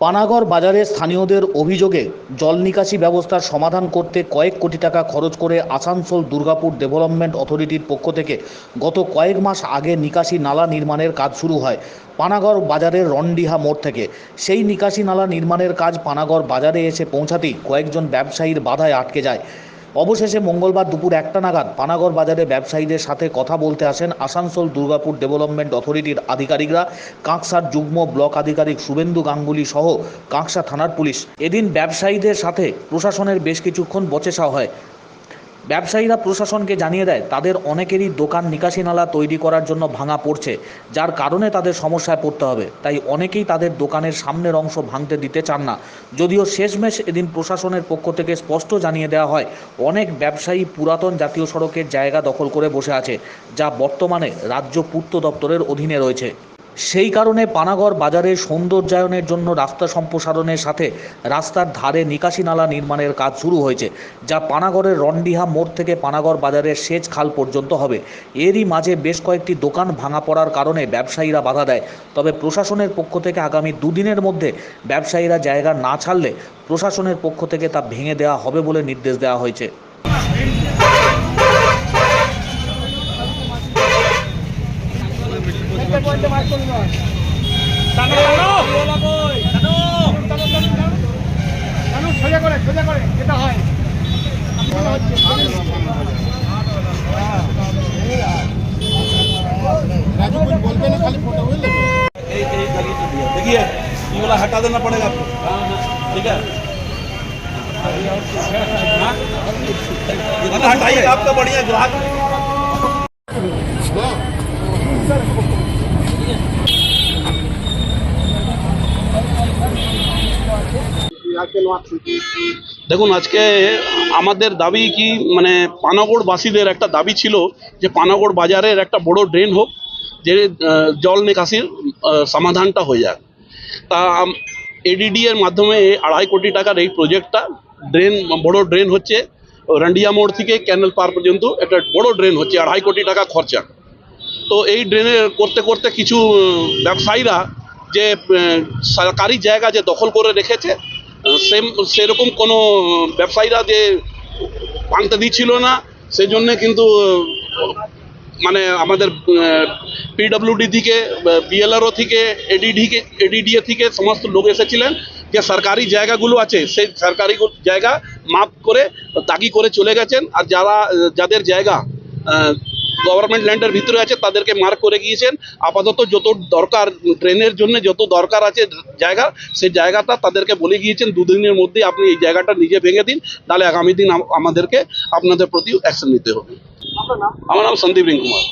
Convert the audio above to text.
পানাগড় বাজারে স্থানীয়দের অভিযোগে জল নিকাশি ব্যবস্থার সমাধান করতে কয়েক কোটি টাকা খরচ করে আসানসোল দুর্গাপুর ডেভেলপমেন্ট অথরিটির পক্ষ থেকে গত কয়েক মাস আগে নিকাশি নালা নির্মাণের কাজ শুরু হয় পানাগড় বাজারের রনডিহা মোড় থেকে। সেই নিকাশি নালা নির্মাণের কাজ পানাগড় বাজারে এসে পৌঁছাতেই কয়েকজন ব্যবসায়ীর বাধায় আটকে যায়। অবশেষে মঙ্গলবার দুপুর একটা নাগাদ পানাগড় বাজারে ব্যবসায়ীদের সাথে কথা বলতে আসেন আসানসোল দুর্গাপুর ডেভেলপমেন্ট অথরিটির আধিকারিকরা। কাঁকসার যুগ্ম ব্লক আধিকারিক শুভেন্দু গাঙ্গুলি সহ কাঁকসা থানার পুলিশ। এদিন ব্যবসায়ীদের সাথে প্রশাসনের বেশ কিছুক্ষণ বচেসা হয়। ব্যবসায়ীরা প্রশাসনকে জানিয়ে দেয়, তাদের অনেকেরই দোকান নিকাশি নালা তৈরি করার জন্য ভাঙা পড়ছে, যার কারণে তাদের সমস্যায় পড়তে হবে। তাই অনেকেই তাদের দোকানের সামনের অংশ ভাঙতে দিতে চান না। যদিও শেষমেশ এদিন প্রশাসনের পক্ষ থেকে স্পষ্ট জানিয়ে দেওয়া হয়, অনেক ব্যবসায়ী পুরাতন জাতীয় সড়কের জায়গা দখল করে বসে আছে, যা বর্তমানে রাজ্য পূর্ত দপ্তরের অধীনে রয়েছে। সেই কারণে পানাগড় বাজারের সৌন্দর্যায়নের জন্য রাস্তা সম্প্রসারণের সাথে রাস্তার ধারে নিকাশি নালা নির্মাণের কাজ শুরু হয়েছে, যা পানাগড়ের রন্ডিহা মোড় থেকে পানাগড় বাজারের সেচ খাল পর্যন্ত হবে। এরই মাঝে বেশ কয়েকটি দোকান ভাঙা পড়ার কারণে ব্যবসায়ীরা বাধা দেয়। তবে প্রশাসনের পক্ষ থেকে আগামী দুদিনের মধ্যে ব্যবসায়ীরা জায়গা না ছাড়লে প্রশাসনের পক্ষ থেকে তা ভেঙে দেওয়া হবে বলে নির্দেশ দেওয়া হয়েছে। সোজা করে সোজা করে যেটা হয় राजू कुछ बोलते ना खाली फोटो हुई देखिए ये वाला हटा देना पड़ेगा आपको ठीक है हाँ? ये वाला हटाइए आपका बढ़िया ग्राहक দেখুন, আজকে আমাদের দাবি কি মানে পানাগড়বাসীদের একটা দাবি ছিল যে পানাগড় বাজারের একটা বড় ড্রেন হোক, যে জল নিকাশির সমাধানটা হয়ে যাক। তা এডিডি এর মাধ্যমে আড়াই কোটি টাকার এই প্রজেক্টটা, ড্রেন, বড় ড্রেন হচ্ছে রান্ডিয়া মোড় থেকে ক্যানেল পার পর্যন্ত একটা বড় ড্রেন হচ্ছে, আড়াই কোটি টাকা খরচা। তো এই ড্রেনে করতে করতে কিছু ব্যবসায়ীরা যে সরকারি জায়গা যে দখল করে রেখেছে সেম, সেরকম কোনো ব্যবসায়ীরা যে ভাঙতে দিচ্ছিল না সেই জন্যে কিন্তু মানে আমাদের পিডব্লিউডি থেকে বিএলআরও থেকে এডিডি এডিডিএ থেকে সমস্ত লোক এসেছিলেন যে সরকারি জায়গাগুলো আছে, সেই সরকারি জায়গা মাপ করে দাগি করে চলে গেছেন। আর যারা, যাদের জায়গা গভর্নমেন্ট ল্যান্ডের ভিতরে আছে তাদেরকে মার্ক করে গিয়েছেন। আপাতত যত দরকার ট্রেনের জন্য যত দরকার আছে জায়গা সেই জায়গাটা তাদেরকে বলে গিয়েছেন দুদিনের মধ্যে আপনি এই জায়গাটা নিজে ভেঙে দিন তাহলে আগামী দিন আমাদেরকে আপনাদের প্রতি অ্যাকশন নিতে হবে। আমার নাম সন্দীপ রিং কুমার